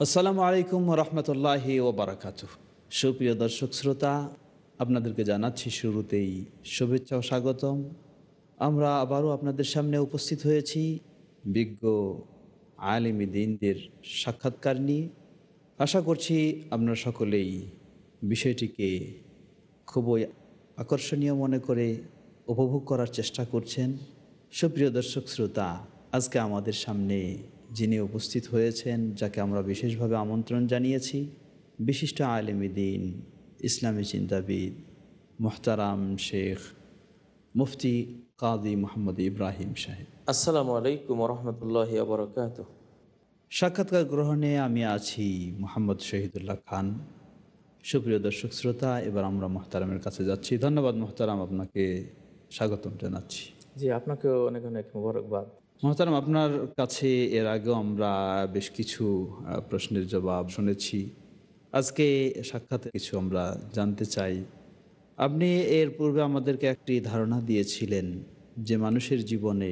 আসসালামু আলাইকুম রহমতুল্লাহি ও বারাকাত সুপ্রিয় দর্শক শ্রোতা, আপনাদেরকে জানাচ্ছি শুরুতেই শুভেচ্ছা ও স্বাগতম। আমরা আবারও আপনাদের সামনে উপস্থিত হয়েছি বিজ্ঞ আলিমী দিনদের সাক্ষাৎকার নিয়ে। আশা করছি আপনারা সকলেই বিষয়টিকে খুবই আকর্ষণীয় মনে করে উপভোগ করার চেষ্টা করছেন। সুপ্রিয় দর্শক শ্রোতা, আজকে আমাদের সামনে যিনি উপস্থিত হয়েছেন যাকে আমরা বিশেষভাবে আমন্ত্রণ জানিয়েছি বিশিষ্ট আলেমী দিন ইসলামী চিন্তাবিদ মোহতারাম শেখ মুফতি কাদি মোহাম্মদ ইব্রাহিম সাহেব। আসসালামু আলাইকুম রহমতুল্লাহ বরকাত সাক্ষাৎকার গ্রহণে আমি আছি মোহাম্মদ শহীদুল্লাহ খান। সুপ্রিয় দর্শক শ্রোতা এবার আমরা মোহতারামের কাছে যাচ্ছি। ধন্যবাদ মোহতারাম আপনাকে স্বাগতম জানাচ্ছি। জি আপনাকেও অনেক অনেক মোবারকবাদ। মোহতারাম আপনার কাছে এর আগেও আমরা বেশ কিছু প্রশ্নের জবাব শুনেছি। আজকে সাক্ষাতে কিছু আমরা জানতে চাই। আপনি এর পূর্বে আমাদেরকে একটি ধারণা দিয়েছিলেন যে মানুষের জীবনে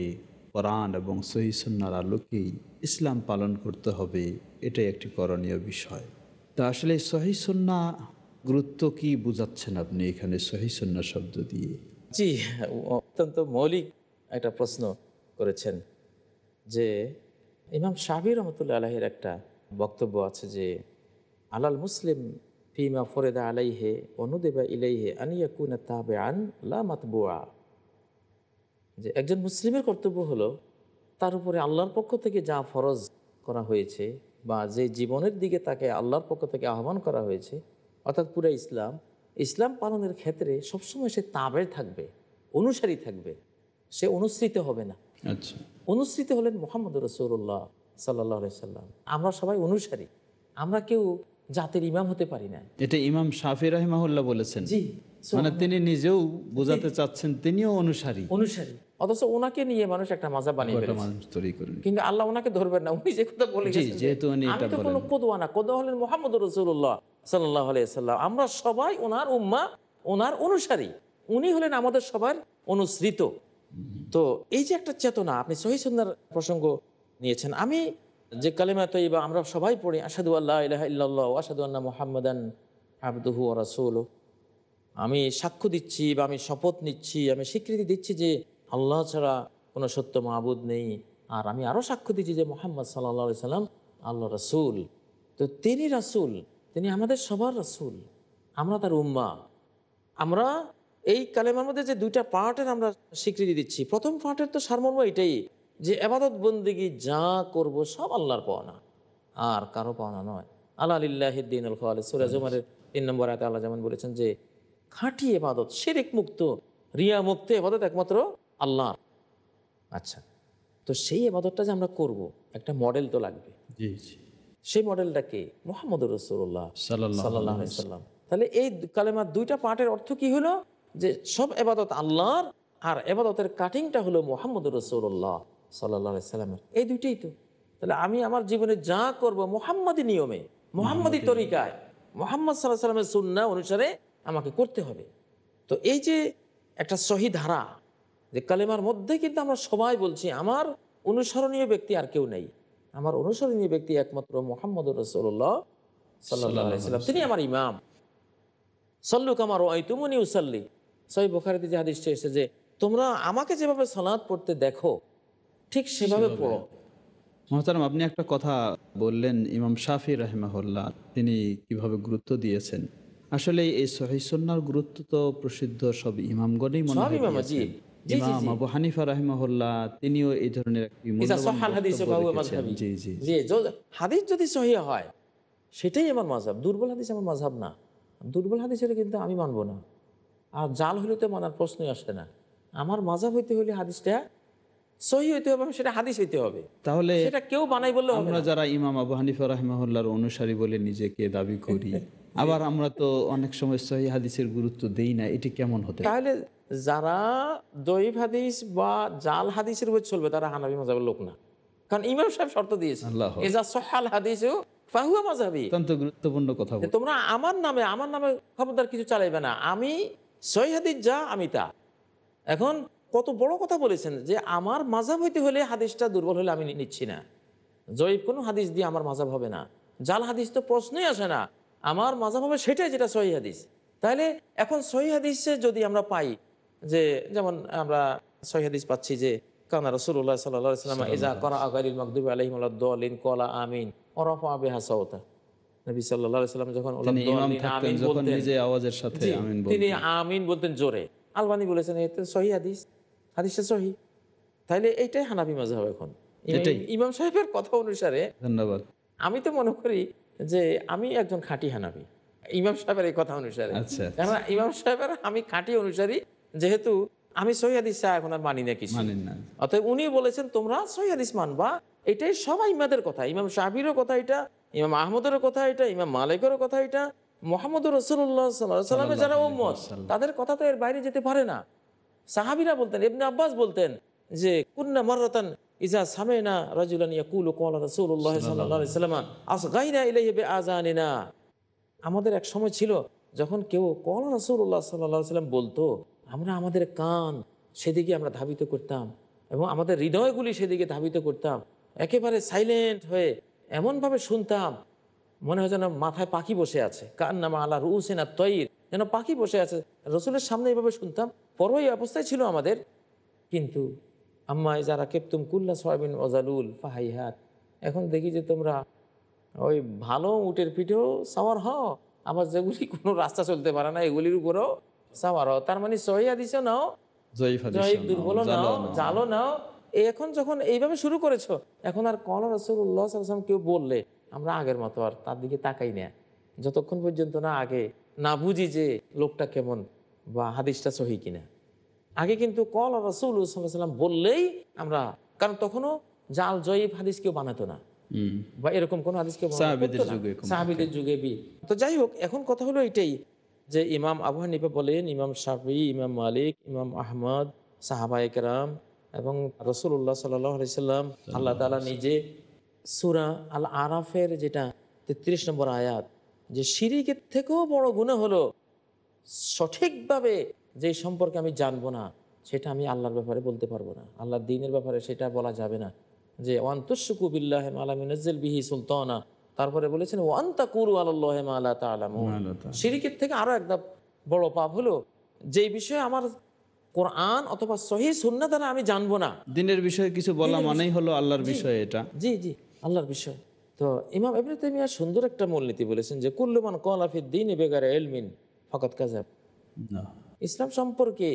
কোরআন এবং সহিসন্নার আলোকেই ইসলাম পালন করতে হবে। এটাই একটি করণীয় বিষয়। তা আসলে সহিসন্না গুরুত্ব কি বুঝাচ্ছেন আপনি এখানে সহিসন্না শব্দ দিয়ে? জি, অত্যন্ত মৌলিক একটা প্রশ্ন করেছেন। যে ইমাম শাহির রহমতুল্লা আলাহের একটা বক্তব্য আছে যে, আলাল মুসলিম ফিমা ফরেদা আলাইহে অনুদেবা ইলাইহে আনিয়া কুনা তাবে আন লা মাতবুয়া যে একজন মুসলিমের কর্তব্য হলো তার উপরে আল্লাহর পক্ষ থেকে যা ফরজ করা হয়েছে বা যে জীবনের দিকে তাকে আল্লাহর পক্ষ থেকে আহ্বান করা হয়েছে, অর্থাৎ পুরো ইসলাম ইসলাম পালনের ক্ষেত্রে সবসময় সে তাবের থাকবে, অনুসারী থাকবে, সে অনুসৃত হবে না। আচ্ছা। অনুসৃত হলেন মোহাম্মদ রসৌল্লাহ সাল্লাহ সাল্লাম আমরা সবাই অনুসারী। আমরা কেউ জাতির ইমাম হতে পারি না। এটা ইমাম শাফি রাহিমাহুল্লাহ বলেছেন। জি মানে তিনি নিজেও বোঝাতে চাচ্ছেন তিনিও অনুসারী। অনুসারী। অথচ ওনাকে নিয়ে মানুষ একটা মাজা বানিয়ে কিন্তু আল্লাহ ওনাকে ধরবেন না। উনি যে কথা বলে যেহেতু আমি তো কোনো কোদোয়া না কোদোয়া হলেন মোহাম্মদ রসুল্লাহ সাল্লাহ সাল্লাম আমরা সবাই ওনার উম্মা ওনার অনুসারী। উনি হলেন আমাদের সবার অনুসৃত। তো এই যে একটা চেতনা, আপনি সহি সুন্দর প্রসঙ্গ নিয়েছেন। আমি যে কালেমা তৈবা আমরা সবাই পড়ি আসাদু আল্লাহ ইলাহা আসাদু আন্না মোহাম্মদান আবদুহু রাসুল আমি সাক্ষ্য দিচ্ছি বা আমি শপথ নিচ্ছি, আমি স্বীকৃতি দিচ্ছি যে আল্লাহ ছাড়া কোনো সত্য মাহবুদ নেই। আর আমি আরও সাক্ষ্য দিচ্ছি যে মোহাম্মদ সাল্লা সাল্লাম আল্লাহ রাসুল। তো তিনি রাসুল, তিনি আমাদের সবার রাসুল। আমরা তার উম্মা। আমরা এই কালেমার মধ্যে যে দুইটা পার্টের আমরা স্বীকৃতি দিচ্ছি প্রথম পার্টের তো সারমর্ম এটাই যে এবাদত বন্দিগি যা করব সব আল্লাহর পাওনা আর কারও পাওনা নয়। আল্লাহ আলিল্লাহিদ্দিন আল খাল সুরাজুমারের তিন নম্বর আয়তে আল্লাহ যেমন বলেছেন যে খাঁটি এবাদত শিরিক মুক্ত রিয়া মুক্ত এবাদত একমাত্র আল্লাহ আচ্ছা তো সেই এবাদতটা যে আমরা করব একটা মডেল তো লাগবে। সেই মডেলটাকে মোহাম্মদ রসুল্লাহ সাল্লাহ সাল্লাম। তাহলে এই কালেমার দুইটা পার্টের অর্থ কি হলো? যে সব এবাদত আল্লাহর আর এবাদতের কাটিংটা হলো মোহাম্মদ রসুল্লাহ সাল্লাহ সাল্লামের। এই দুইটাই তো। তাহলে আমি আমার জীবনে যা করব মোহাম্মদী নিয়মে মোহাম্মদী তরিকায় মোহাম্মদ সাল্লাহ সাল্লামের সুন্না অনুসারে আমাকে করতে হবে। তো এই যে একটা সহি ধারা যে কালেমার মধ্যে কিন্তু আমরা সবাই বলছি আমার অনুসরণীয় ব্যক্তি আর কেউ নেই। আমার অনুসরণীয় ব্যক্তি একমাত্র মোহাম্মদ রসুল্লাহ সাল্লাম। তিনি আমার ইমাম। সল্লুক আমার ওয়াইতুমনি উসাল্লি। সহি বোখারিতে যে হাদিসটা এসেছে যে তোমরা আমাকে যেভাবে সালাদ পড়তে দেখো ঠিক সেভাবে পড়ো। মহতারাম আপনি একটা কথা বললেন ইমাম শাফি রাহিমাহুল্লাহ তিনি কীভাবে গুরুত্ব দিয়েছেন। আসলে এই সহিসন্নার গুরুত্ব তো প্রসিদ্ধ সব ইমামগণই মনে হয় ইমাম। আবু হানিফা রাহিমাহুল্লাহ তিনিও এই ধরনের হাদিস যদি সহি হয় সেটাই আমার মাঝাব দুর্বল হাদিস আমার মাঝাব না। দুর্বল হাদিস হলে কিন্তু আমি মানবো না। আর জাল হলে তো মানার প্রশ্নই আসে না। আমার মাঝাব হইতে হলে হাদিসটা সহি হইতে হবে সেটা হাদিস হইতে হবে। তাহলে সেটা কেউ বানাই বললে আমরা যারা ইমাম আবু হানিফা রাহিমাহুল্লাহর অনুসারী বলে নিজেকে দাবি করি আবার আমরা তো অনেক সময় সহি হাদিসের গুরুত্ব দেই না এটি কেমন হতে তাহলে যারা দৈব হাদিস বা জাল হাদিসের উপর চলবে তারা হানাবি লোক না। কারণ ইমাম সাহেব শর্ত দিয়েছে এজা সহাল হাদিস ফাহুয়া মাঝাবি অত্যন্ত গুরুত্বপূর্ণ কথা তোমরা আমার নামে আমার নামে খবরদার কিছু চালাইবে না। আমি সহি হাদিস যা আমি তা। এখন কত বড় কথা বলেছেন যে আমার মাঝাব হইতে হলে হাদিসটা দুর্বল হলে আমি নিচ্ছি না। জয়ীব কোনো হাদিস দিয়ে আমার মাঝাব হবে না। জাল হাদিস তো প্রশ্নই আসে না। আমার মাঝাব হবে সেটাই যেটা সহি হাদিস। তাহলে এখন সহি হাদিসে যদি আমরা পাই যে যেমন আমরা সহি হাদিস পাচ্ছি যে কানা রসুল্লাহ সাল্লাহ সাল্লাম এজা করা আগারিল মকদুব আলহিম দলিন কলা আমিন ওরফা বেহা সৌতা নবী সাল্লাহ সাল্লাম যখন তিনি আমিন বলতেন। আওয়াজের সাথে তিনি আমিন বলতেন জোরে। আলবানি বলেছেন এতে সহি হাদিস। হাদিসটা সহি। তাইলে এইটাই হানাবি মজা হবে এখন। ইমাম- সাহেবের কথা অনুসারে ধন্যবাদ। আমি তো মনে করি যে আমি একজন খাঁটি হানাবি ইমাম সাহেবের এই কথা অনুসারে। আচ্ছা কেননা ইমাম সাহেবের আমি খাঁটি অনুসারী যেহেতু আমি সহি হাদিস এখন আর মানি না কিছু। অতএব উনি বলেছেন তোমরা সহি হাদিস মানবা। এটাই সবাই ইমাদের কথা। ইমাম শাহিরও কথা এটা। ইমাম আহমদের কথা এটা ইমাম মালিকেরও কথা এটা মোহাম্মদ রসুল্লাহ সাল্লামের যারা উম্মত তাদের কথা তো এর বাইরে যেতে পারে না। সাহাবিরা বলতেন ইবনে আব্বাস বলতেন যে কুন্না মাররাতান ইজা সামেনা রাজুলান ইয়াকুলু ইলাইহি আমাদের এক সময় ছিল যখন কেউ কল রাসূলুল্লাহ সাল্লাল্লাহু আলাইহি সাল্লাম বলতো আমরা আমাদের কান সেদিকে আমরা ধাবিত করতাম এবং আমাদের হৃদয়গুলি সেদিকে ধাবিত করতাম। একেবারে সাইলেন্ট হয়ে এমনভাবে শুনতাম মনে হয় যেন মাথায় পাখি বসে আছে। কান নামা আল্লাহ রুসেনা তৈর যেন পাখি বসে আছে। রসুলের সামনে এইভাবে শুনতাম পরও এই অবস্থায় ছিল আমাদের। কিন্তু আম্মায় যারা কেপ্তুম কুল্লা সয়াবিন ওজালুল ফাহাইহাত এখন দেখি যে তোমরা ওই ভালো উটের পিঠেও সাওয়ার হও। আবার যেগুলি কোনো রাস্তা চলতে পারে না এগুলির উপরেও সাওয়ার হও। তার মানে সহিয়া দিছ নাও জয়ীফ দুর্বল জালো নাও। জালো নাও। এখন যখন এইভাবে শুরু করেছ এখন আর কল রসুল্লাহ সাল্লাম কেউ বললে আমরা আগের মতো আর তার দিকে তাকাই না। যতক্ষণ পর্যন্ত না আগে না বুঝি যে লোকটা কেমন বা হাদিসটা সহি কিনা। আগে কিন্তু কল রসুল সাল্লাম বললেই আমরা কারণ তখনও জাল জয়ীব হাদিস কেউ বানাতো না। বা এরকম কোন হাদিস কেউ সাহাবীদের। যুগে বি। তো যাই হোক এখন কথা হলো এটাই যে ইমাম আবু হানিফা বলেন ইমাম শাফি ইমাম মালিক ইমাম আহমদ সাহাবা একরাম এবং রসুল রসুল্লাহ সাল্লাম আল্লাহ তালা নিজে সুরা আল আরাফের যেটা তেত্রিশ নম্বর আয়াত যে শিরিকের থেকেও বড় গুণা হলো সঠিকভাবে যে সম্পর্কে আমি জানব না সেটা আমি আল্লাহর ব্যাপারে বলতে পারব না। আল্লাহর দিনের ব্যাপারে সেটা বলা যাবে না। যে ওয়ান্তুসুকু বিল্লাহ বিহি সুলতানা তারপরে বলেছেন ওয়ান্তা কুরু আল্লাহ তালামু আল্লাহ। শিরিকের থেকে আরও একটা বড় পাপ হলো যে বিষয়ে আমার কোরআন অথবা সহি সুন্না দ্বারা আমি জানব না। দিনের বিষয়ে কিছু বলা মানেই হলো আল্লাহর বিষয় এটা। জি জি আল্লাহর বিষয়। তো ইমাম ইবনে তাইমিয়া সুন্দর একটা মূলনীতি বলেছেন যে কুল্লুমান কলাফিদ দিন বেগারে এলমিন ফকত কাজাব ইসলাম সম্পর্কে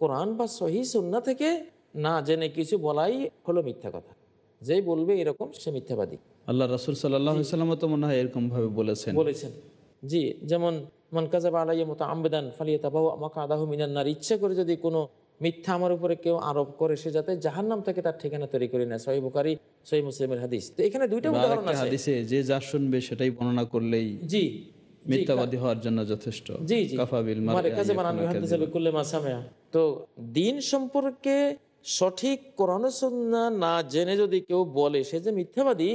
কোরআন বা সহি সুন্না থেকে না জেনে কিছু বলাই হলো মিথ্যা কথা। যে বলবে এরকম সে মিথ্যাবাদী। আল্লাহ রাসুল সাল্লাহ সাল্লাম তো মনে হয় এরকম ভাবে বলেছেন। বলেছেন। জি যেমন আলাইয়া মতো আম্বেদান ফালিয়া বাহু আমাকে আদাহু মিনান্নার ইচ্ছে করে যদি কোনো মিথ্যা আমার উপরে কেউ আরোপ করে সে যাতে জাহান্নাম থেকে তার ঠিকানা তৈরি করে নেয়। সহি বুখারি সহি মুসলিমের হাদিস। তো এখানে দুইটা উদাহরণ আছে। হাদিসে যে যা শুনবে সেটাই বর্ণনা করলেই জি মিথ্যাবাদী হওয়ার জন্য যথেষ্ট। জি জি। কাফাবিল। তো দিন সম্পর্কে সঠিক কোরআন না জেনে যদি কেউ বলে সে যে মিথ্যাবাদী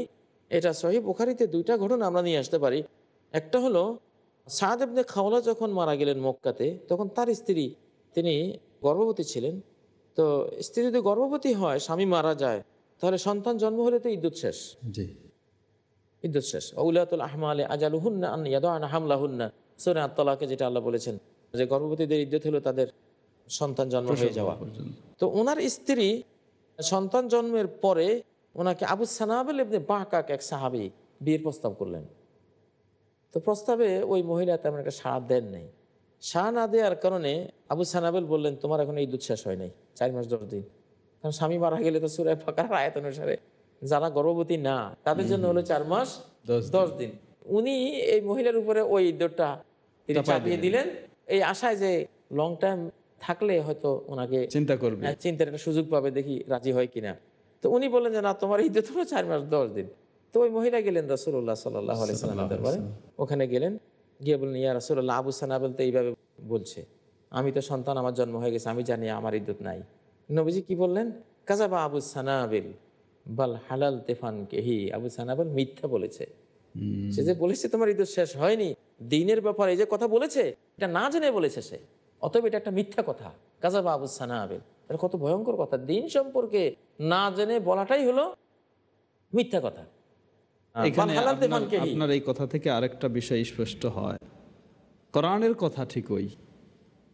এটা সহি বুখারিতে দুইটা ঘটনা আমরা নিয়ে আসতে পারি। একটা হলো সাদ ইবনে খাওয়ালা যখন মারা গেলেন মক্কাতে তখন তার স্ত্রী তিনি গর্ভবতী ছিলেন। তো স্ত্রী যদি গর্ভবতী হয় স্বামী মারা যায় তাহলে সন্তান জন্ম হলে তো ইদ্যুৎ শেষ। ইদ্যুৎ শেষ। অউলাতুল আহমালে আজালুহুন্না আন ইয়াদানা হামলাহুন্না। সূরা আত-তালাকে যেটা আল্লাহ বলেছেন যে গর্ভবতীদের ইদ্যুৎ হলো তাদের সন্তান জন্ম হয়ে যাওয়া। তো ওনার স্ত্রী সন্তান জন্মের পরে ওনাকে আবু সানাবেল ইবনে বাহকাক এক সাহাবী বিয়ের প্রস্তাব করলেন। তো প্রস্তাবে ওই মহিলা তেমন একটা সাড়া দেন নাই। সাড়া না দেওয়ার কারণে আবু সানাবেল বললেন তোমার এখন এই দুধ শেষ হয় নাই চার মাস দশ দিন। কারণ স্বামী মারা গেলে তো সুরায় ফাঁকার আয়াত অনুসারে যারা গর্ভবতী না তাদের জন্য হলো চার মাস দশ দিন। উনি এই মহিলার উপরে ওই তিনি চাপিয়ে দিলেন। এই আশায় যে লং টাইম থাকলে হয়তো ওনাকে চিন্তা করবে। হ্যাঁ, চিন্তার একটা সুযোগ পাবে দেখি রাজি হয় কিনা। তো উনি বললেন যে না তোমার ইদ্যত হলো চার মাস দশ দিন। তো ওই মহিলা গেলেন রসুল্লাহ সাল্লাহ দরবারে। ওখানে গেলেন গিয়ে বললেন ইয়া রসুল্লাহ আবু সানাবেল তো এইভাবে বলছে আমি তো সন্তান আমার জন্ম হয়ে গেছে আমি জানি আমার ইদ্যত নাই। নবীজি কি বললেন কাজাবা আবু সানাবিল বাল হালাল তেফান কেহি। আবু সানাবেল মিথ্যা বলেছে। সে যে বলেছে তোমার ইদ্যত শেষ হয়নি দিনের ব্যাপারে এই যে কথা বলেছে এটা না জেনে বলেছে সে। অতএব এটা একটা মিথ্যা কথা কাজাবা আবু সানাবেল। এটা কত ভয়ঙ্কর কথা দিন সম্পর্কে না জেনে বলাটাই হলো মিথ্যা কথা। আপনার- কেহি। আপনার এই কথা থেকে আরেকটা বিষয় স্পষ্ট হয়। কোরআনের কথা ঠিকই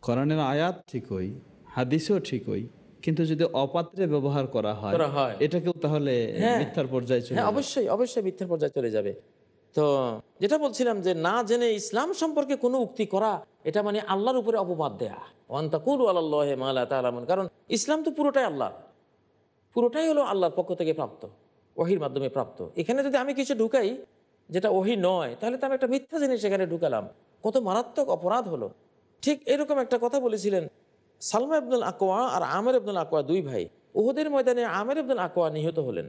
কোরআনের আয়াত ঠিকই হাদিসও ঠিকই কিন্তু যদি অপাত্রে ব্যবহার করা হয়। এটাকেও তাহলে হ্যাঁ। মিথ্যার পর্যায়ে চলে হ্যাঁ অবশ্যই অবশ্যই মিথ্যার পর্যায়ে চলে যাবে। তো যেটা বলছিলাম যে না জেনে ইসলাম সম্পর্কে কোনো উক্তি করা এটা মানে আল্লাহর উপরে অপবাদ দেয়া। ওয়ান্তাকুল আল্লাহ কারণ ইসলাম তো পুরোটাই আল্লাহ পুরোটাই হলো আল্লাহর পক্ষ থেকে প্রাপ্ত। ওহির মাধ্যমে প্রাপ্ত। এখানে যদি আমি কিছু ঢুকাই যেটা ওহি নয় তাহলে তো আমি একটা মিথ্যা জিনিস এখানে ঢুকালাম। কত মারাত্মক অপরাধ হলো। ঠিক এরকম একটা কথা বলেছিলেন সালমা আব্দুল আকোয়া আর আমের আব্দুল আকোয়া দুই ভাই। উহুদের ময়দানে আমের আব্দুল আকোয়া নিহত হলেন।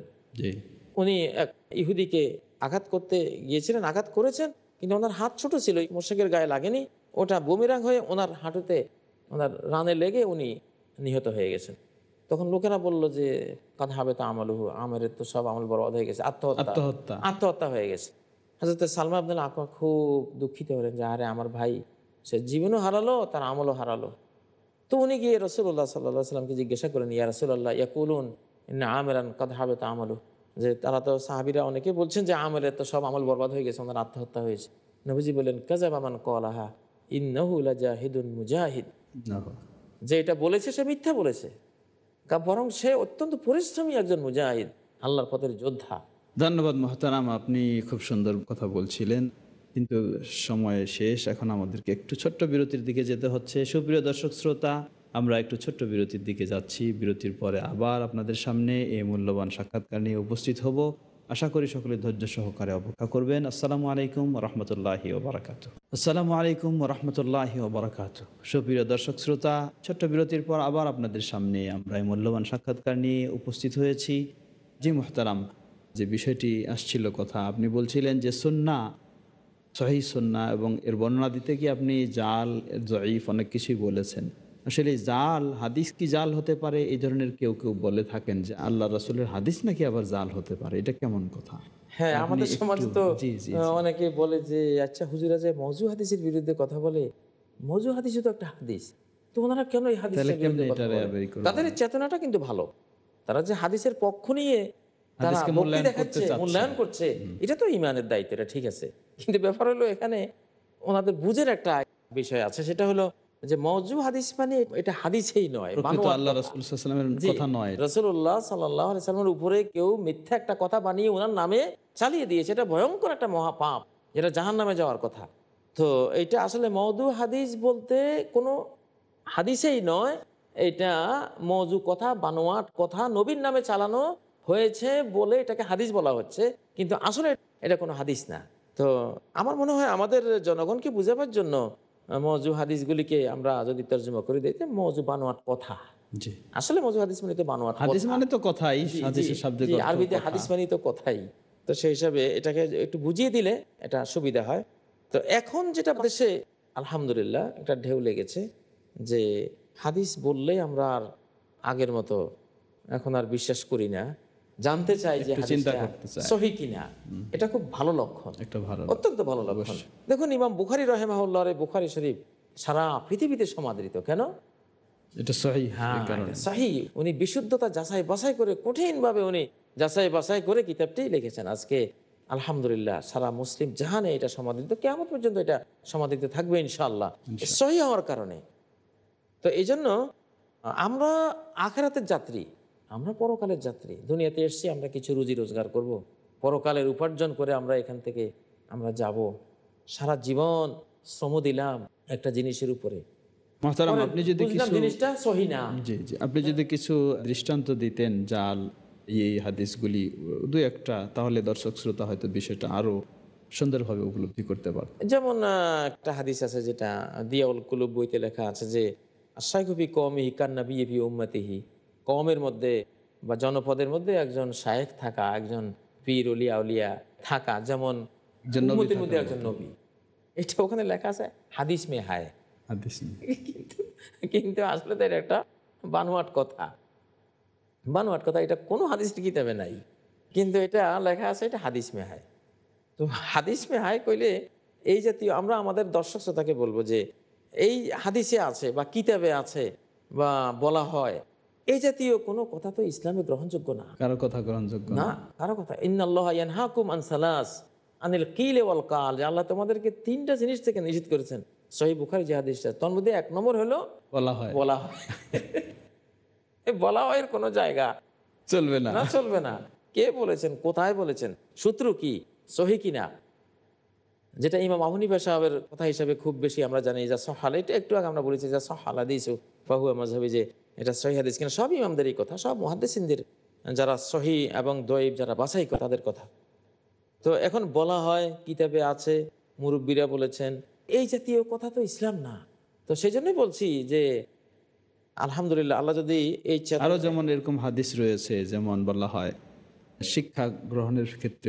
উনি এক ইহুদিকে আঘাত করতে গিয়েছিলেন আঘাত করেছেন কিন্তু ওনার হাত ছোট ছিল মোশেকের গায়ে লাগেনি। ওটা বুমিরাং হয়ে ওনার হাঁটুতে ওনার রানে লেগে উনি নিহত হয়ে গেছেন। তখন লোকেরা বলল যে কাঁধা হবে তো আমলহু আমের তো সব আমল বরবাদ হয়ে গেছে আত্মহত্যা। আত্মহত্যা। হয়ে গেছে। হাজরত সালমা আব্দুল আকা খুব দুঃখিত হলেন যে আরে আমার ভাই সে জীবনও হারালো তার আমলও হারালো। তো উনি গিয়ে রসুল্লাহ সাল্লাহ সাল্লামকে জিজ্ঞাসা করেন ইয়া রসুল্লাহ ইয়াকুলুন না আমেরান কাদ হবে তা আমলু যে তারা তো সাহাবিরা অনেকে বলছেন যে আমের তো সব আমল বরবাদ হয়ে গেছে ওনার আত্মহত্যা হয়েছে। নবীজি বলেন কাজাব আমান কলাহা ইন্নাহুলা জাহিদুন মুজাহিদ। যে এটা বলেছে সে মিথ্যা বলেছে। বরং সে অত্যন্ত পরিশ্রমী একজন মুজাহিদ, আল্লাহর পথের যোদ্ধা। ধন্যবাদ মহতারাম, আপনি খুব সুন্দর কথা বলছিলেন, কিন্তু সময় শেষ, এখন আমাদেরকে একটু ছোট্ট বিরতির দিকে যেতে হচ্ছে। সুপ্রিয় দর্শক শ্রোতা, আমরা একটু ছোট্ট বিরতির দিকে যাচ্ছি। বিরতির পরে আবার আপনাদের সামনে এই মূল্যবান সাক্ষাৎকার নিয়ে উপস্থিত হব। আশা করি সকলে ধৈর্য সহকারে অপেক্ষা করবেন। আসসালামু আলাইকুম রহমতুল্লাহি ওবরাকাত আসসালামু আলাইকুম রহমতুল্লাহি ওবরাকাত সুপ্রিয় দর্শক শ্রোতা, ছোট্ট বিরতির পর আবার আপনাদের সামনে আমরা এই মূল্যবান সাক্ষাৎকার নিয়ে উপস্থিত হয়েছি। জি মোহতারাম, যে বিষয়টি আসছিল কথা, আপনি বলছিলেন যে সুন্না সহি সুন্না এবং এর বর্ণনা দিতে কি আপনি জাল জয়ীফ অনেক কিছুই বলেছেন। আসলে জাল হাদিস কি জাল হতে পারে? এই ধরনের কেউ কেউ বলে থাকেন যে আল্লাহ রসুলের হাদিস নাকি আবার জাল হতে পারে? এটা কেমন কথা? হ্যাঁ আমাদের সমাজে তো অনেকে বলে যে আচ্ছা হুজুরা যে মজু হাদিসের বিরুদ্ধে কথা বলে মজু হাদিসও তো একটা হাদিস। তো ওনারা কেন এই? তাদের চেতনাটা কিন্তু ভালো। তারা যে হাদিসের পক্ষ নিয়ে তারা মূল্যায়ন দেখাচ্ছে মূল্যায়ন করছে এটা তো ইমানের দায়িত্ব এটা ঠিক আছে। কিন্তু ব্যাপার হলো এখানে ওনাদের বুঝের একটা বিষয় আছে সেটা হলো যে মজু হাদিস মানে এটা হাদিসেই নয় আল্লাহ কথা রসুল্লাহ সাল্লামের উপরে কেউ মিথ্যা একটা কথা বানিয়ে ওনার নামে চালিয়ে দিয়েছে এটা ভয়ঙ্কর একটা মহাপাপ যেটা জাহান নামে যাওয়ার কথা। তো এইটা আসলে মৌদু হাদিস বলতে কোনো হাদিসেই নয় এটা মৌজু কথা বানোয়াট কথা নবীর নামে চালানো হয়েছে বলে এটাকে হাদিস বলা হচ্ছে কিন্তু আসলে এটা কোনো হাদিস না। তো আমার মনে হয় আমাদের জনগণকে বুঝাবার জন্য মৌজু হাদিসগুলিকে আমরা যদি তর্জমা করে দিই মৌজু বানোয়াট কথা। আসলে মজু হাদিস মানে তো বানোয়াট হাদিস। মানে তো কথাই আরবিতে হাদিস মানে তো কথাই। তো সেই হিসাবে এটাকে একটু বুঝিয়ে দিলে এটা সুবিধা হয়। তো এখন যেটা দেশে আলহামদুলিল্লাহ একটা ঢেউ লেগেছে যে হাদিস বললেই আমরা আর আগের মতো এখন আর বিশ্বাস করি না। জানতে চাই যে চিন্তা করতে চাই। সহি কিনা। এটা খুব ভালো লক্ষণ। একটা ভালো অত্যন্ত ভালো লক্ষণ। দেখুন ইমাম বুখারি রহেমাহুল্লাহ বুখারি শরীফ সারা পৃথিবীতে সমাদৃত। কেন? এটা সহি হ্যাঁ, কারণে। সহি। উনি বিশুদ্ধতা যাচাই বাছাই করে কঠিনভাবে উনি যাচাই বাছাই করে কিতাবটি লিখেছেন। আজকে আলহামদুলিল্লাহ সারা মুসলিম জাহানে এটা সমাদৃত। কেমন পর্যন্ত এটা সমাদৃত থাকবে ইনশাল্লাহ সহি হওয়ার কারণে। তো এই জন্য আমরা আখেরাতের যাত্রী আমরা পরকালের যাত্রী। দুনিয়াতে এসছি আমরা কিছু রুজি রোজগার করব। পরকালের উপার্জন করে আমরা এখান থেকে আমরা যাব। সারা জীবন শ্রম দিলাম একটা জিনিসের উপরে। আপনি যদি কিছু জিনিসটা সহি না। জি জি আপনি যদি কিছু দৃষ্টান্ত দিতেন জাল এই হাদিসগুলি দুই একটা তাহলে দর্শক শ্রোতা হয়তো বিষয়টা আরও সুন্দরভাবে উপলব্ধি করতে পারত। যেমন একটা হাদিস আছে যেটা দিয়াউল কুলুব বইতে লেখা আছে যে আশাইকবি কমিহি কান্না বিএপি উম্মাতিহি। কমের মধ্যে বা জনপদের মধ্যে একজন শায়েখ থাকা একজন পীর উলিয়া উলিয়া থাকা যেমন একজন নবী মধ্যে একজন নবী। এটা ওখানে লেখা আছে হাদিস মে হায়। কিন্তু কিন্তু আসলে তো এটা একটা বানোয়াট কথা। বানোয়াট কথা এটা কোনো হাদিস কিতাবে নাই। কিন্তু এটা লেখা আছে এটা হাদিস মে হায়। তো হাদিস মে হায় কইলে এই জাতীয় আমরা আমাদের দর্শক শ্রোতাকে বলব যে এই হাদিসে আছে বা কিতাবে আছে বা বলা হয় এই জাতীয় কোনো কথা তো ইসলামে গ্রহণযোগ্য না। কারও কথা গ্রহণযোগ্য না। কারও কথা। ইন্নাল্লাহ ইয়ানহাকুম আনিল কিলে ওয়াল কাল। আল্লাহ তোমাদেরকে তিনটা জিনিস থেকে নিষেধ করেছেন। সহি বুখারি তোর মধ্যে এক নম্বর হলো বলা হয়। বলা হয়। বলা হয় কোনো জায়গা। চলবে না। না চলবে না। কে বলেছেন? কোথায় বলেছেন? সূত্র কি? সহি কিনা যেটা ইমাম আহনিবা সাহেবের কথা হিসাবে খুব বেশি আমরা জানি। যা সহাল এটা একটু আগে আমরা বলেছি যা সহালা দিয়েছ বাহু মজাবি যে এটা সহি হাদিস কিনা সব ইমামদেরই কথা সব মহাদ্দেসিনদের যারা সহি এবং দৈব যারা বাছাই করে তাদের কথা। তো এখন বলা হয় কিতাবে আছে মুরব্বীরা বলেছেন এই জাতীয় কথা তো ইসলাম না। তো সেই জন্যই বলছি যে আলহামদুলিল্লাহ আল্লাহ যদি এই আরও যেমন এরকম হাদিস রয়েছে যেমন বলা হয় শিক্ষা গ্রহণের ক্ষেত্রে।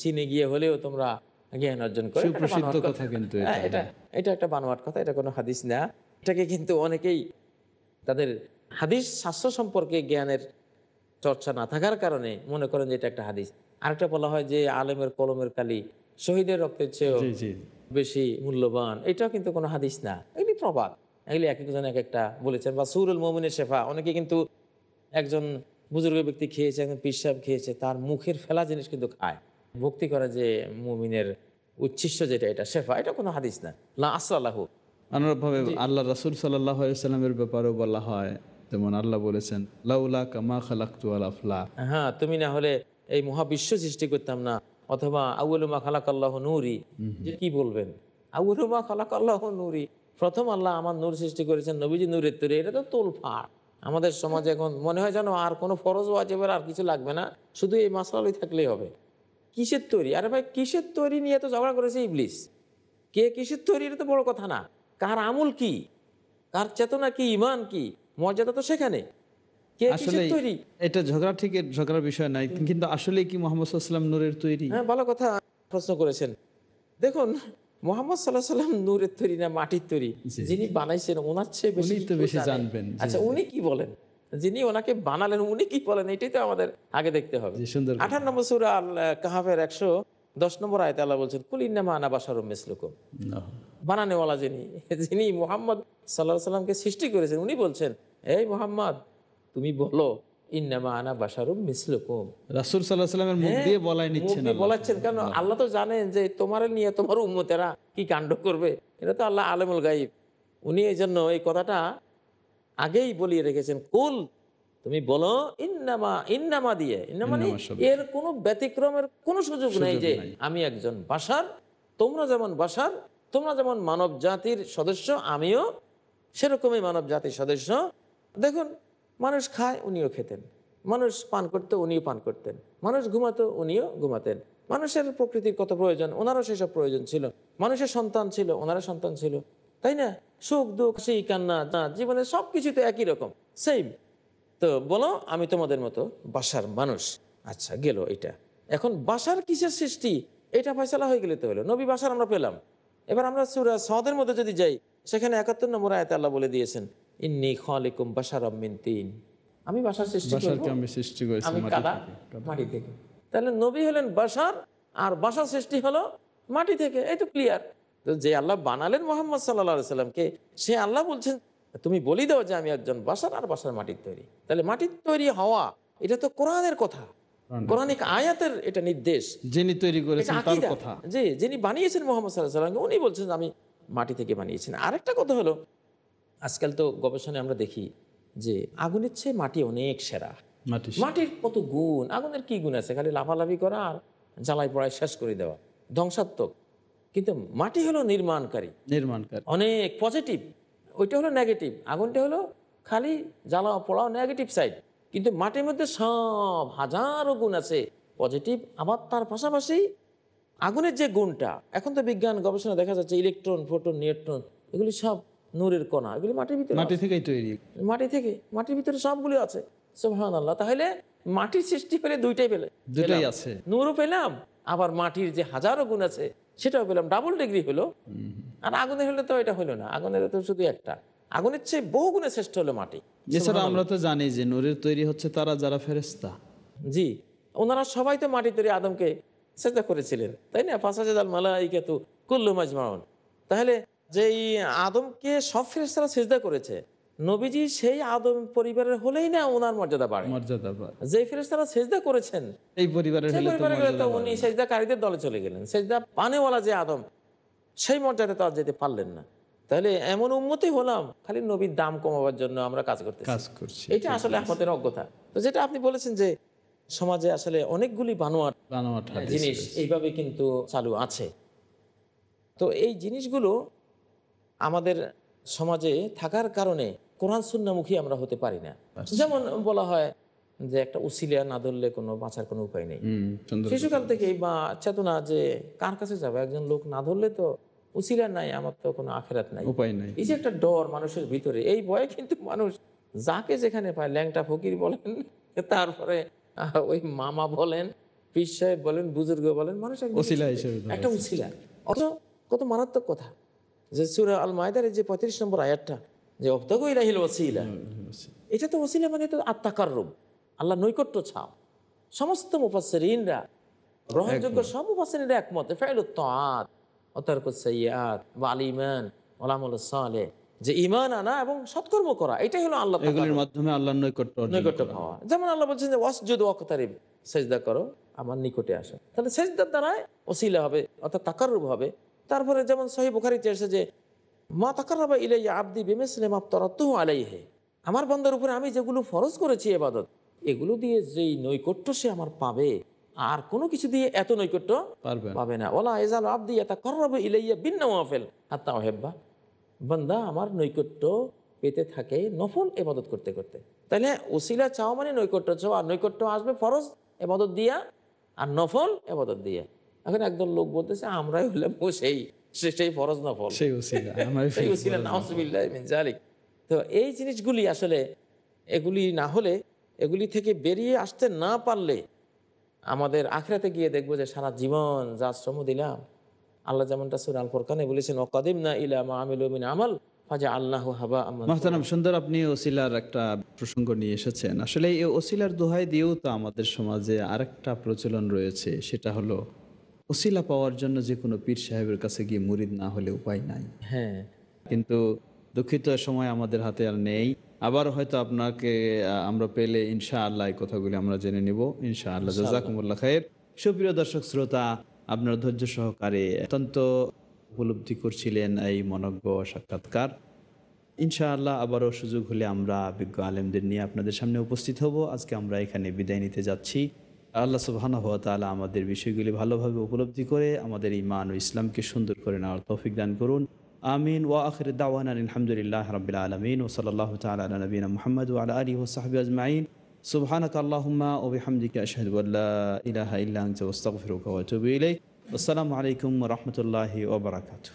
চীনে গিয়ে হলেও তোমরা জ্ঞান অর্জন করো। সুপ্রসিদ্ধ কথা। কিন্তু এটা। হ্যাঁ, এটা এটা একটা বানোয়াট কথা এটা কোনো হাদিস না। এটাকে কিন্তু অনেকেই তাদের হাদিস শাস্ত্র সম্পর্কে জ্ঞানের চর্চা না থাকার কারণে মনে করেন যে এটা একটা হাদিস। আরেকটা বলা হয় যে আলেমের কলমের কালি শহীদের রক্তের চেয়েও জি বেশি মূল্যবান। এটাও কিন্তু কোনো হাদিস না। এগুলি প্রবাদ। এগুলি এক একজন এক একটা বলেছেন। বা সুরুল মমিনের শেফা অনেকে কিন্তু একজন বুজুর্গ ব্যক্তি খেয়েছে একজন পিসাব খেয়েছে তার মুখের ফেলা জিনিস কিন্তু খায়। ভক্তি করা যে মুমিনের উচ্ছিষ্ট যেটা এটা শেফা এটা কোনো হাদিস না। লা অনুরূপভাবে আল্লাহ রাসুল সাল্লাহ ব্যাপারেও বলা হয় যেমন আল্লাহ বলেছেন লাউলা কামা খালাক্তু আল হ্যাঁ তুমি না হলে এই মহাবিশ্ব সৃষ্টি করতাম না অথবা আউলুমা খালাক আল্লাহ নুরি। যে কি বলবেন? আউলুমা খালাক আল্লাহ নুরি। প্রথম আল্লাহ আমার নূর সৃষ্টি করেছেন নবীজি নূরের তৈরি এটা তো তোলফাড় আমাদের সমাজে এখন মনে হয় যেন আর কোনো ফরজ ওয়াজিবের আর কিছু লাগবে না শুধু এই মাসালাই থাকলেই হবে। কিসের তৈরি? আরে ভাই কিসের তৈরি নিয়ে তো ঝগড়া করেছে ইবলিস? কে কিসের তৈরি এটা তো বড় কথা না। কার আমল কি? কার চেতনা কি? ইমান কি? মর্যাদা তো সেখানে। আসলে এটা ঝগড়া ঠিক ঝগড়ার বিষয় নাই। কিন্তু আসলে কি মোহাম্মদ সাল্লাম নূরের তৈরি? হ্যাঁ ভালো কথা প্রশ্ন করেছেন। দেখুন মোহাম্মদ সাল্লাহ সাল্লাম নূরের তৈরি না মাটির তৈরি? যিনি বানাইছেন ওনার চেয়ে বেশি তো বেশি জানবেন, আচ্ছা উনি কি বলেন? যিনি ওনাকে বানালেন উনি কি বলেন? এটাই তো আমাদের আগে দেখতে হবে। আঠার নম্বর সুরা আল কাহাফের একশো দশ নম্বর আয়তে আল্লাহ বলছেন কুল ইন্নামা আনা বাসারুম মিসলুকুম। বানানেওয়ালা যিনি যিনি মোহাম্মদ সাল্লাহ সাল্লামকে সৃষ্টি করেছেন উনি বলছেন এই মোহাম্মদ তুমি বলো ইন্নামা আনা বাসারুম মিসলুকুম। রাসুল সাল্লাহ সাল্লামের মুখ দিয়ে বলাই নিচ্ছেন আল্লাহ। বলাচ্ছেন কারণ আল্লাহ তো জানেন যে তোমার নিয়ে তোমার উম্মতেরা কি কাণ্ড করবে। এটা তো আল্লাহ আলমুল গাইব উনি এই জন্য এই কথাটা আগেই বলিয়ে রেখেছেন কুল তুমি বলো ইন্নামা ইন্নামা দিয়ে। ইন্নামা মানে। এর কোনো ব্যতিক্রমের কোনো সুযোগ নেই যে আমি একজন বাসার তোমরা যেমন বাসার তোমরা যেমন মানব জাতির সদস্য আমিও সেরকমই মানব জাতির সদস্য। দেখুন মানুষ খায় উনিও খেতেন। মানুষ পান করতো উনিও পান করতেন। মানুষ ঘুমাতো উনিও ঘুমাতেন। মানুষের প্রকৃতির কত প্রয়োজন? ওনারও সেসব প্রয়োজন ছিল। মানুষের সন্তান ছিল ওনারা সন্তান ছিল। তাই না? সুখ দুঃখ সেই কান্না না জীবনের সব কিছু তো একই রকম। সেম তো বলো আমি তোমাদের মতো বাসার মানুষ। আচ্ছা গেল এটা। এখন বাসার কিসের সৃষ্টি? এটা ফয়সলা হয়ে গেলে তো হলো। নবী বাসার আমরা পেলাম। এবার আমরা সুরা সদের মধ্যে যদি যাই সেখানে একাত্তর নম্বর আয়তে আল্লাহ বলে দিয়েছেন ইন্নি খালিকুম বাসার মিন তিন। আমি বাসার সৃষ্টি আমি সৃষ্টি করেছি আমি মাটি কাদা থেকে। মাটি থেকে। তাহলে নবী হলেন বাসার আর বাসার সৃষ্টি হলো মাটি থেকে। এই তো ক্লিয়ার যে আল্লাহ বানালেন মোহাম্মদ সাল্লা সাল্লামকে সে আল্লাহ বলছেন তুমি বলি দাও যে আমি একজন বাসার আর বাসার মাটির তৈরি। তাহলে মাটির তৈরি হওয়া এটা তো কোরআনের কথা। কোরআনিক আয়াতের এটা নির্দেশ। যিনি তৈরি করেছেন তার কথা। জি যিনি বানিয়েছেন মোহাম্মদ সাল্লাহ সাল্লামকে উনি বলছেন আমি মাটি থেকে বানিয়েছেন আরেকটা কথা হলো আজকাল তো গবেষণায় আমরা দেখি যে আগুনের চেয়ে মাটি অনেক সেরা। মাটির কত গুণ আগুনের কি গুণ আছে? খালি লাফালাফি করা আর জ্বালাই পড়ায় শেষ করে দেওয়া। ধ্বংসাত্মক। কিন্তু মাটি হলো নির্মাণকারী। নির্মাণকারী। অনেক পজিটিভ ওইটা হলো নেগেটিভ আগুনটা হলো খালি জ্বালা পোড়াও নেগেটিভ সাইড কিন্তু মাটির মধ্যে সব হাজারো গুণ আছে পজিটিভ আবার তার পাশাপাশি আগুনের যে গুণটা এখন তো বিজ্ঞান গবেষণা দেখা যাচ্ছে ইলেকট্রন ফোটন নিউট্রন এগুলি সব নূরের কণা। এগুলি মাটির ভিতরে মাটি থেকেই তৈরি। মাটি থেকে মাটির ভিতরে সবগুলি আছে। সোহান আল্লাহ তাহলে মাটির সৃষ্টি পেলে দুইটাই পেলে। দুটাই আছে। নূরও পেলাম আবার মাটির যে হাজারো গুণ আছে সেটাও পেলাম। ডাবল ডিগ্রি হলো। আর আগুনে হলে তো এটা হলো না। আগুনের তো শুধু একটা। আগুনের চেয়ে বহু গুণে শ্রেষ্ঠ হলো মাটি। এছাড়া আমরা তো জানি যে নূরের তৈরি হচ্ছে তারা যারা ফেরেস্তা জি। ওনারা সবাই তো মাটি তৈরি আদমকে চেষ্টা করেছিলেন। তাই না? ফাঁসাজাদ আল মালাইকাতু কুল্লু মাজমাউন। তাহলে যে এই আদমকে সব ফেরেস্তারা সেজদা করেছে নবীজি সেই আদম পরিবারের হলেই না ওনার মর্যাদা বাড়ে। মর্যাদা পায়। যে ফেরেস্তারা সেজদা করেছেন এই পরিবারের সেই হলে তো পরিবারের হলে তো উনি বাড়ে। সেজদাকারীদের দলে চলে গেলেন। সেজদা পানেওয়ালা যে আদম সেই মর্যাদা তো আর যেতে পারলেন না। তাহলে এমন উন্মতি হলাম খালি নবীর দাম কমাবার জন্য আমরা কাজ করতে কাজ করছি এটা আসলে আমাদের অজ্ঞতা। তো যেটা আপনি বলেছেন যে সমাজে আসলে অনেকগুলি বানোয়ার বানোয়াট জিনিস এইভাবে কিন্তু চালু আছে। তো এই জিনিসগুলো আমাদের সমাজে থাকার কারণে কোরআন সুন্নামুখী আমরা হতে পারি না। যেমন বলা হয় যে একটা উসিলিয়া না ধরলে কোনো বাঁচার কোনো উপায় নেই। শিশুকাল থেকেই বা চেতনা যে কার কাছে যাবে? একজন লোক না ধরলে তো উসিলা নাই আমার তো কোনো আখেরাত নাই। উপায় নাই। এই যে একটা ডর মানুষের ভিতরে এই ভয়ে কিন্তু মানুষ যাকে যেখানে পায় ল্যাংটা ফকির বলেন তারপরে ওই মামা বলেন পীর সাহেব বলেন বুজুর্গ বলেন মানুষ একটা উসিলা। অথচ কত মারাত্মক কথা যে সুরা আল মায়দারের যে পঁয়ত্রিশ নম্বর আয়াতটা যে অব্দাগো ইলাহিল ওসিলা এটা তো ওসিলা মানে তো আত্মাকার রূপ আল্লাহ নৈকট্য ছাও সমস্ত মুফাসসিরিনরা গ্রহণযোগ্য সব একমত। অতর্ক সাইয়াত বা ওলামুল সালেহ। যে ঈমান আনা এবং সৎকর্ম করা এটাই হলো আল্লাহ এগুলির মাধ্যমে আল্লাহর নৈকট্য নৈকট্য পাওয়া। যেমন আল্লাহ বলছেন যে ওয়াসজুদ ওয়াকতারিব সেজদা করো আমার নিকটে আসো। তাহলে সেজদার দ্বারাই ওসিলা হবে অর্থাৎ তাকাররুব হবে। তারপরে যেমন সহি বুখারীতে এসেছে যে মা তাকাররাবা ইলাইয়া আবদি বিমিসলি মা তারাতুহু আলাইহি। আমার বান্দার উপরে আমি যেগুলো ফরজ করেছি এবাদত এগুলো দিয়ে যেই নৈকট্য সে আমার পাবে আর কোনো কিছু দিয়ে এত নৈকট্য পাবে না। ওলা এজাল আবদি ইয়াতাকাররাবু ইলাইয়া বিন্নাওয়াফিল হাত্তা উহিব্বা। বান্দা আমার নৈকট্য পেতে থাকে নফল এবাদত করতে করতে। তাহলে ওসিলা চাও মানে নৈকট্য চাও আর নৈকট্য আসবে ফরজ এবাদত দিয়া আর নফল এবাদত দিয়া। এখন একদল লোক বলতেছে আমরাই হলাম সেই সে- সেই ফরজ ওসিলা আমার সেই ওসিলা নাউজুবিল্লাহ মিন জালিক তো এই জিনিসগুলি আসলে এগুলি না হলে এগুলি থেকে বেরিয়ে আসতে না পারলে আমাদের আখরাতে গিয়ে দেখব যে সারা জীবন যা শ্রম দিলাম আল্লাহ যেমনটা সুর আল ফোরকানে বলেছেন অকাদিম না ইলা মা আমিল মিন আমল ফাজা আল্লাহ হাবা আমান সুন্দর আপনি ওসিলার একটা প্রসঙ্গ নিয়ে এসেছেন। আসলে এই ওসিলার দোহাই দিয়েও তো আমাদের সমাজে আরেকটা প্রচলন রয়েছে সেটা হলো ওসিলা পাওয়ার জন্য যে কোনো পীর সাহেবের কাছে গিয়ে মুরিদ না হলে উপায় নাই। হ্যাঁ। কিন্তু দুঃখিত সময় আমাদের হাতে আর নেই। আবার হয়তো আপনাকে আমরা পেলে ইনশা আল্লাহ এই কথাগুলি আমরা জেনে নিব। ইনশা আল্লাহ জাজাকুমুল্লাহ খায়ের। সুপ্রিয় দর্শক শ্রোতা আপনার ধৈর্য সহকারে অত্যন্ত উপলব্ধি করছিলেন এই মনজ্ঞ সাক্ষাৎকার। ইনশাআল্লাহ আবারও সুযোগ হলে আমরা বিজ্ঞ আলেমদের নিয়ে আপনাদের সামনে উপস্থিত হব। আজকে আমরা এখানে বিদায় নিতে যাচ্ছি। আল্লাহ সুবহানাহু ওয়া তাআলা আমাদের বিষয়গুলি ভালোভাবে উপলব্ধি করে আমাদের ইমান ও ইসলামকে সুন্দর করে নেওয়ার তৌফিক দান করুন। আমিন। ওয়া আখির দাওয়ানা আলহামদুলিল্লাহ রাব্বিল আলামিন। ও সাল্লাল্লাহু তাআলা আলা নবিনা মুহাম্মদ ওয়া আলা ওয়া সাহবিহি আজমাইন। সুবহানাক আল্লাহুম্মা ওয়া বিহামদিকা আশহাদু ইলাহা ইল্লা আনতা আস্তাগফিরুকা ইলাইক। আসসালামু আলাইকুম ওয়া রাহমাতুল্লাহি ওয়া বারাকাতুহু।